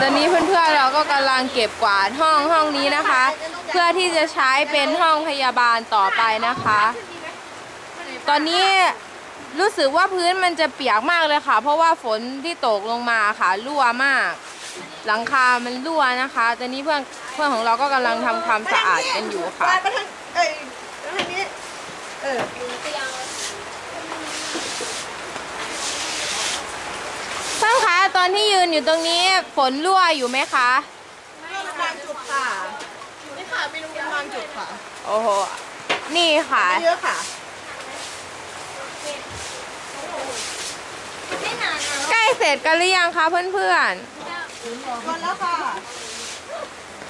ตอนนี้เพื่อนๆเราก็กำลังเก็บกวาดห้องห้องนี้นะคะ เพื่อที่จะใช้เป็นห้องพยาบาลต่อไปนะคะ ตอนนี้รู้สึกว่าพื้นมันจะเปียกมากเลยค่ะ เพราะว่าฝนที่ตกลงมาค่ะรั่วมาก หลังคามันรั่วนะคะ ตอนนี้เพื่อนเพื่อนของเราก็กำลังทำความสะอาดกันอยู่ค่ะ ไปทางเอ้ยทางนี้ เออ เพื่ อนคะตอนที่ยืนอยู่ตรงนี้ฝนรั่วอยู่ไหมคะบางจุดค่ะนี่ค่ะไม่รู้เป็นบางจุดค่ะ โอ้โห นี่ค่ะไม่เยอะค่ะ ใกล้เสร็จกันหรือยังคะเพื่อนหมดแล้วค่ะๆ